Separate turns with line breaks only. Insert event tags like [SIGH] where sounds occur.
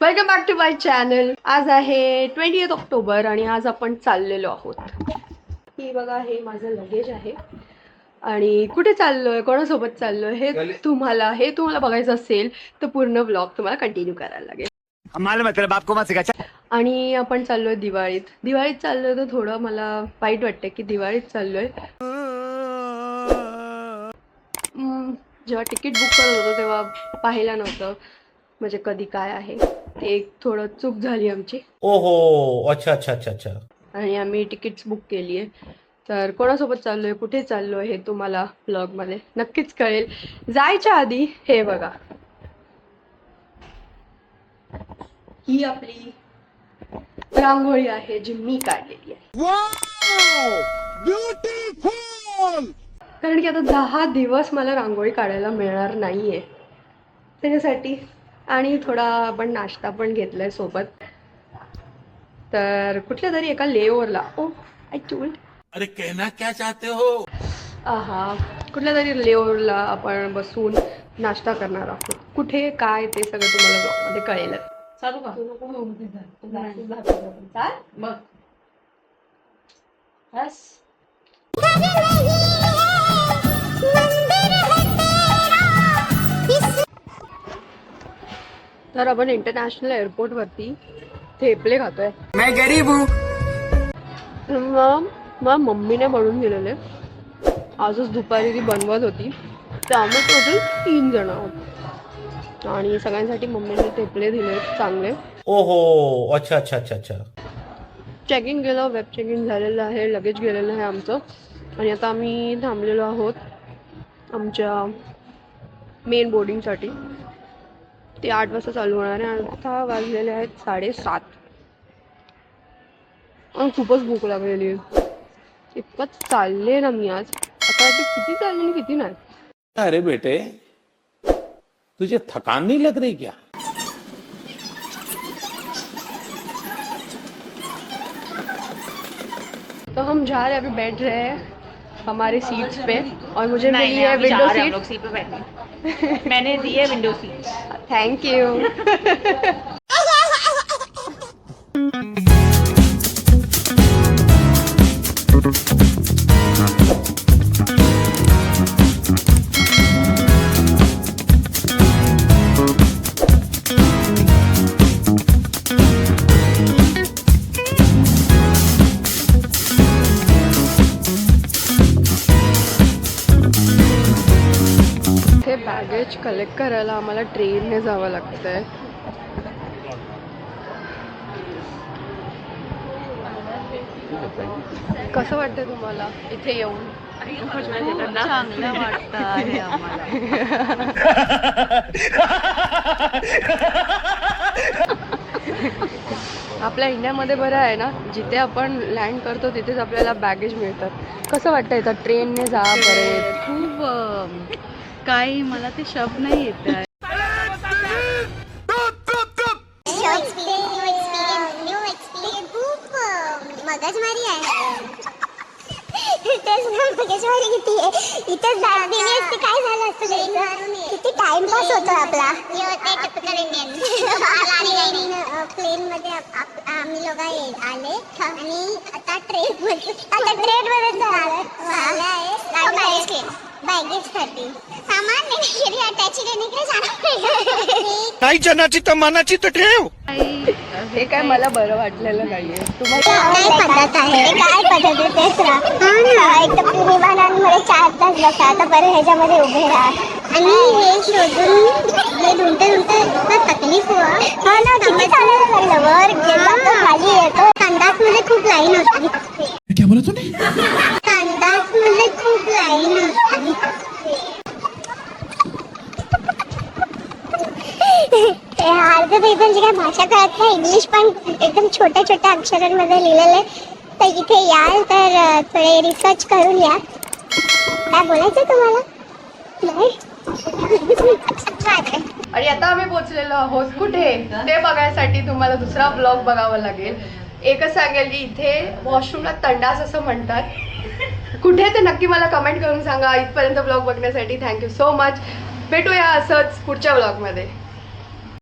Welcome back to my channel आज आहे twenty eighth October आणि आज आपण चाललेलो आहोत. ही बघा हे माझं लगेज आहे. आणि कुठे चाललोय? कोणासोबत चाललोय? हे तुम्हाला हे तुम्हाला बघायचं असेल तर पूर्ण ब्लॉग तुम्हाला कंटिन्यू करायला लागेल.
है
आणि आपण चाललोय दिवाळीत. दिवाळीत चाललोय तर थोडं मला वाईट वाटतंय की दिवाळीत चाललोय. जेव्हा तिकीट बुक करत होतो तेव्हा पाहिलं नव्हतं म्हणजे कधी काय आहे. ते एक थोडं चूक झाली आमची.
ओहो अच्छा अच्छा अच्छा अच्छा.
आणि आम्ही तिकीट्स बुक केली आहे. तर कोणासोबत चाललोय कुठे चाललोय हे तुम्हाला ब्लॉगमध्ये नक्कीच कळेल. जायच्या आधी हे बघा. ही आपली रांगोळी आहे जी मी काढलेली आहे. कारण की आता दहा दिवस मला रांगोळी काढायला मिळणार नाहीये. त्याच्यासाठी आणि थोडा आपण नाश्ता पण घेतलाय सोबत. तर कुठल्या तरी एका लेओवरला. ओ आय टोल्ड
अरे कहना क्या चाहते हो?
आहा कुठल्या तरी लेओवरला आपण बसून नाश्ता करणार आहोत. कुठे काय ते सगळं तुम्हाला ब्लॉगमध्ये कळेलच. चालू का चाल. बघ. बस. तर आपण इंटरनॅशनल एअरपोर्टवरती थेपले खातोय.
मैं गरीब हूँ।
मग मग मम्मीने बनवून दिलेले. आजच दुपारी ती बनवत होती. तर आम्ही टोटल तीन जण आहोत. आणि सगळ्यांसाठी मम्मीने थेपले दिले चांगले.
ओहो अच्छा अच्छा अच्छा अच्छा.
चेकिंग केलं वेब चेकिंग झालेलं आहे लगेच गेलेलं आहे आमचं. आणि आता आम्ही थांबलेलो आहोत आमच्या मेन बोर्डिंगसाठी ते आठ वाजता चालू होणार आहे आता वाजलेले आहेत साडेसात. आणि खूपच भूक लागलेली आहे. इतकं चालले ना मी आज. आता किती चालले आणि किती नाही?
अरे बेटे तुझे थकान नहीं लग रही क्या?
तो हम जा रहे अभी बैठ रहे हैं हमारे सीट्स पे। और मुझे
नहीं
मिली है विंडो सीट
लोग सीट पे बैठे मैंने दी है window seat
thank you baggage collect करायला आम्हाला ट्रेनने जावं लागतंय. कसं वाटतंय तुम्हाला इथे येऊन?
चांगलं वाटतं आहे आम्हाला. [LAUGHS]
आपल्या इंडियामध्ये बरं आहे ना जिथे आपण लँड करतो तिथेच आपल्याला बॅगेज मिळतात. कसं वाटतं इथं ट्रेनने जा परत
खूप काही मला ते शब्द नाही येत आहे.
मगजमारी आहे तेच ना मगजमारी किती आहे. इथं दाखवली असते काय झालं असतं टाइमपास होतो आपला. प्लेन मध्ये [LAUGHS] आम्ही लोक आले. आणि आता ट्रेन मध्ये आता ट्रेन मध्ये [LAUGHS] आहे. बॅगेजसाठी. सामान नाही अटॅच
जनाची तर मनाची तर ठेव.
हे काय मला बरं वाटलेलं नाहीये. तुम्हाला
काय पद्धत आहे? काय पद्धत आहे? तेच राहा एक तर विमानांमध्ये चार तास बसा आता बरं ह्याच्यामध्ये उभे राहा. आणि हे शोधून हे ढुंढते ढुंढते इतका तकलीफ हुआ हा. ना किती चालायला लागलं वर? गेला तो खाली येतो संडासमध्ये खूप लाईन होती.
क्या बोला तूने
म्हणजे काय भाषा कळत नाही इंग्लिश पण एकदम छोट्या छोट्या अक्षरांमध्ये लिहिलेलं आहे. तर इथे याल तर थोडे रिसर्च करून या. काय बोलायचं तुम्हाला? नाही?
आणि आता आम्ही पोहोचलेलो आहोत कुठे? ते बघायसाठी तुम्हाला दुसरा ब्लॉग बघावा लागेल. एकच सांगेल की इथे वॉशरूमला तंडास असं म्हणतात. कुठे ते नक्की मला कमेंट करून सांगा. इथपर्यंत ब्लॉग बघण्यासाठी थँक्यू सो मच भेटूया असंच पुढच्या ब्लॉगमध्ये